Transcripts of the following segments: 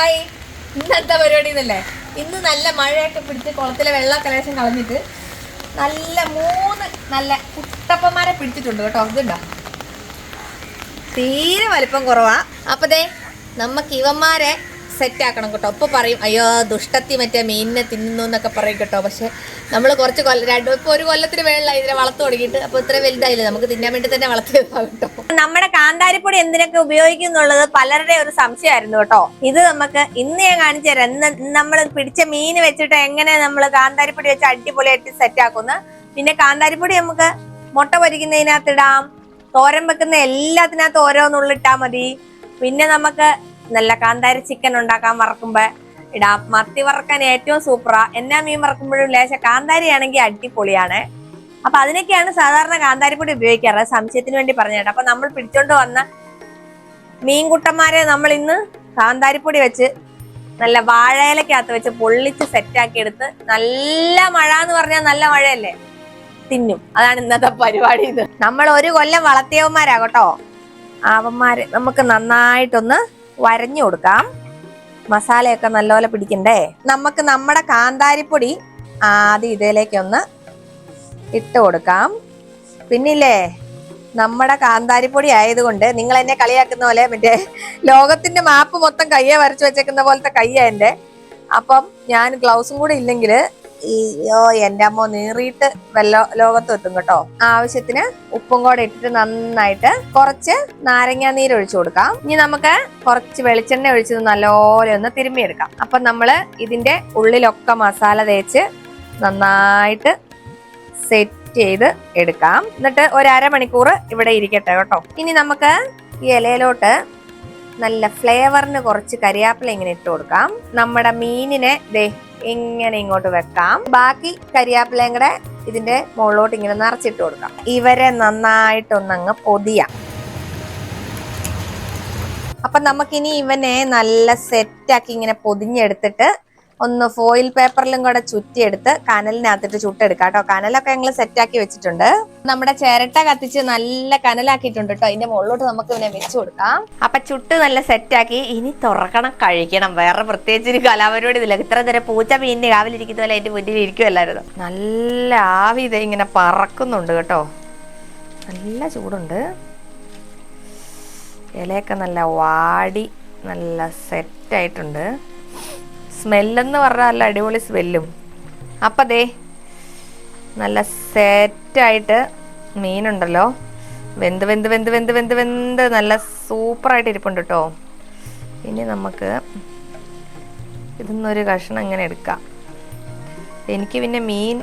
Hi. ഇന്നത്തെ പരിപാടി എന്നല്ലേ? ഇന്ന് നല്ല മഴയൊക്കെ പിടിച്ച് കുളത്തിലെ വെള്ള കലേശം കളഞ്ഞിട്ട് നല്ല മൂന്ന് നല്ല കുട്ടപ്പന്മാരെ പിടിച്ചിട്ടുണ്ട് കേട്ടോ. ഇതുണ്ടോ? തീരെ വലിപ്പം കുറവാ. അപ്പതേ നമുക്ക് ഇവന്മാരെ സെറ്റ് ആക്കണം കേട്ടോ. ഇപ്പോൾ പറയും അയ്യോ ദുഷ്ടത്തി മറ്റേ മീനിനെ തിന്നുന്നു എന്നൊക്കെ പറയും കേട്ടോ. പക്ഷേ നമ്മൾ കുറച്ച് കൊല്ലം രണ്ട് ഇപ്പോൾ ഒരു കൊല്ലത്തിന് വേളിലായി ഇതിനെ വളർത്തു തുടങ്ങിയിട്ട്. അപ്പോൾ ഇത്ര വലുതായില്ല? നമുക്ക് തിന്നാൻ വേണ്ടി തന്നെ വളർത്തിയതാ കേട്ടോ. നമ്മുടെ കാന്താരിപ്പൊടി എന്തിനൊക്കെ ഉപയോഗിക്കുന്നുള്ളത് പലരുടെ ഒരു സംശയമായിരുന്നു കേട്ടോ. ഇത് നമുക്ക് ഇന്ന് ഞാൻ കാണിച്ചു തരാം. നമ്മൾ പിടിച്ച മീൻ വെച്ചിട്ട് എങ്ങനെ നമ്മൾ കാന്താരിപ്പൊടി വെച്ച് അടിപൊളിയായിട്ട് സെറ്റ് ആക്കുന്നു. പിന്നെ കാന്താരിപ്പൊടി നമുക്ക് മുട്ട പൊരിക്കുന്നതിനകത്ത് ഇടാം. തോരൻ വെക്കുന്ന എല്ലാത്തിനകത്ത് ഓരോന്നുള്ളിട്ടാൽ മതി. പിന്നെ നമുക്ക് നല്ല കാന്താരി ചിക്കൻ ഉണ്ടാക്കാൻ മറക്കുമ്പോ ഇടാം. മത്തി വറക്കാൻ ഏറ്റവും സൂപ്പറാ എന്നാ മീൻ വറക്കുമ്പോഴും ലേശ കാന്താരി ആണെങ്കിൽ അടിപൊളിയാണ്. അപ്പൊ അതിനൊക്കെയാണ് സാധാരണ കാന്താരിപ്പൊടി ഉപയോഗിക്കാറ്. സംശയത്തിന് വേണ്ടി പറഞ്ഞേട്ടോ അപ്പൊ നമ്മൾ പിടിച്ചോണ്ട് വന്ന മീൻകുട്ടന്മാരെ നമ്മൾ ഇന്ന് കാന്താരിപ്പൊടി വെച്ച് നല്ല വാഴയിലക്കകത്ത് വെച്ച് പൊള്ളിച്ച് സെറ്റാക്കി എടുത്ത് നല്ല മഴ എന്ന് പറഞ്ഞാൽ നല്ല മഴയല്ലേ? തിന്നും. അതാണ് ഇന്നത്തെ പരിപാടി നമ്മൾ ഒരു കൊല്ലം വളർത്തിയവന്മാരാ കേട്ടോ. അവന്മാര് നമുക്ക് നന്നായിട്ടൊന്ന് വരഞ്ഞു കൊടുക്കാം. മസാലയൊക്കെ നല്ലപോലെ പിടിക്കണ്ടേ? നമുക്ക് നമ്മുടെ കാന്താരിപ്പൊടി ആദ്യം ഇതിലേക്കൊന്ന് ഇട്ട് കൊടുക്കാം. പിന്നില്ലേ? നമ്മുടെ കാന്താരിപ്പൊടി ആയതുകൊണ്ട് നിങ്ങൾ എന്നെ കളിയാക്കുന്ന പോലെ മറ്റേ ലോകത്തിന്റെ മാപ്പ് മൊത്തം കയ്യെ വരച്ചു വെച്ചേക്കുന്ന പോലത്തെ കയ്യാ എന്റെ. അപ്പം ഞാൻ ഗ്ലൗസും കൂടെ ഇല്ലെങ്കിൽ അയ്യോ എന്റെ അമ്മ നീറിയിട്ട് വെള്ളം ലോകത്ത് എത്തും കേട്ടോ. ആവശ്യത്തിന് ഉപ്പും കൂടെ ഇട്ടിട്ട് നന്നായിട്ട് കുറച്ച് നാരങ്ങാ നീര് ഒഴിച്ചു കൊടുക്കാം. ഇനി നമുക്ക് കുറച്ച് വെളിച്ചെണ്ണ ഒഴിച്ചത് നല്ലപോലെ ഒന്ന് തിരുമ്മിയെടുക്കാം. അപ്പൊ നമ്മൾ ഇതിന്റെ ഉള്ളിലൊക്കെ മസാല തേച്ച് നന്നായിട്ട് സെറ്റ് ചെയ്ത് എടുക്കാം. എന്നിട്ട് ഒരു അരമണിക്കൂർ ഇവിടെ ഇരിക്കട്ടെ കേട്ടോ. ഇനി നമുക്ക് ഈ ഇലയിലോട്ട് നല്ല ഫ്ലേവറിന് കുറച്ച് കരിയാപ്പില ഇങ്ങനെ ഇട്ട് കൊടുക്കാം. നമ്മുടെ മീനിനെ ദേ ഇങ്ങനെ ഇങ്ങോട്ട് വെക്കാം. ബാക്കി കരിയാപ്പിലയും കൂടെ ഇതിന്റെ മുകളിലോട്ട് ഇങ്ങനെ നിറച്ചിട്ട് കൊടുക്കാം. ഇവരെ നന്നായിട്ടൊന്നങ്ങ് പൊതിയാം. അപ്പൊ നമുക്കിനി ഇവനെ നല്ല സെറ്റാക്കി ഇങ്ങനെ പൊതിഞ്ഞെടുത്തിട്ട് ഒന്ന് ഫോയിൽ പേപ്പറിലും കൂടെ ചുറ്റിയെടുത്ത് കനലിനകത്തിട്ട് ചുട്ടെടുക്കാം കേട്ടോ. കനലൊക്കെ ഞങ്ങൾ സെറ്റാക്കി വെച്ചിട്ടുണ്ട്. നമ്മുടെ ചിരട്ട കത്തിച്ച് നല്ല കനലാക്കിയിട്ടുണ്ട് കേട്ടോ. അതിന്റെ മുകളിലോട്ട് നമുക്ക് ഇവനെ വെച്ചു കൊടുക്കാം. അപ്പൊ ചുട്ട് നല്ല സെറ്റാക്കി ഇനി തുറക്കണം കഴിക്കണം വേറെ പ്രത്യേകിച്ച് ഒരു കലാപരിപാടി ഇതില്ല ഇത്ര നേരം പൂച്ച മീനിന് രാവിലിരിക്കുന്ന പോലെ അതിന്റെ മുന്നിൽ ഇരിക്കുമല്ലായിരുന്നു നല്ല ആവി ഇതേ ഇങ്ങനെ പറക്കുന്നുണ്ട് കേട്ടോ. നല്ല ചൂടുണ്ട്. ഇലയൊക്കെ നല്ല വാടി നല്ല സെറ്റായിട്ടുണ്ട് സ്മെല്ലെന്ന് പറഞ്ഞാൽ നല്ല അടിപൊളി സ്മെല്ലും. അപ്പം ദേ നല്ല സെറ്റായിട്ട് മീനുണ്ടല്ലോ. വെന്ത് വെന്ത് വെന്ത് വെന്ത് വെന്ത് വെന്ത് നല്ല സൂപ്പറായിട്ട് ഇരിപ്പുണ്ട് കേട്ടോ ഇനി നമുക്ക് ഇതിന്നൊരു കഷ്ണം ഇങ്ങനെ എടുക്കാം. എനിക്ക് പിന്നെ മീൻ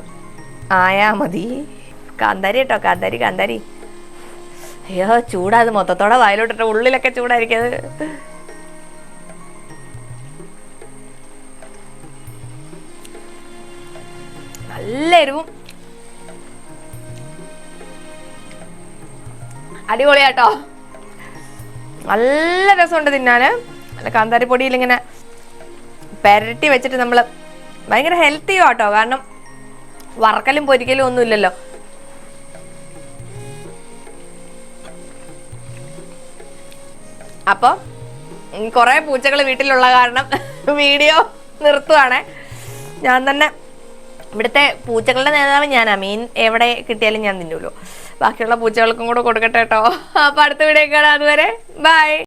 ആയാ മതി. കാന്താരി കേട്ടോ കാന്താരി കാന്താരി. അയ്യോ ചൂടാ അത് മൊത്തത്തോടെ വായിലോട്ടിട്ട് ഉള്ളിലൊക്കെ ചൂടായിരിക്കും അത്. നല്ല എരിവും അടിപൊളിയാട്ടോ. നല്ല രസമുണ്ട് തിന്നാന് നല്ല കാന്താരി പൊടിയിൽ ഇങ്ങനെ പെരട്ടി വെച്ചിട്ട് നമ്മൾ ഭയങ്കര ഹെൽത്തിയോ ആട്ടോ. കാരണം വറക്കലും പൊരിക്കലും ഒന്നും ഇല്ലല്ലോ. അപ്പോൾ കുറേ പൂച്ചകൾ വീട്ടിലുള്ള കാരണം വീഡിയോ നിർത്തുവാണേ. ഞാൻ തന്നെ ഇവിടുത്തെ പൂച്ചകളുടെ നേതാവ് ഞാനാ. മീൻ എവിടെ കിട്ടിയാലും ഞാൻ തിന്നുള്ളൂ ബാക്കിയുള്ള പൂച്ചകൾക്കും കൂടെ കൊടുക്കട്ടെ കേട്ടോ. അപ്പൊ അടുത്ത വീഡിയോ കാണാം. അതുവരെ ബൈ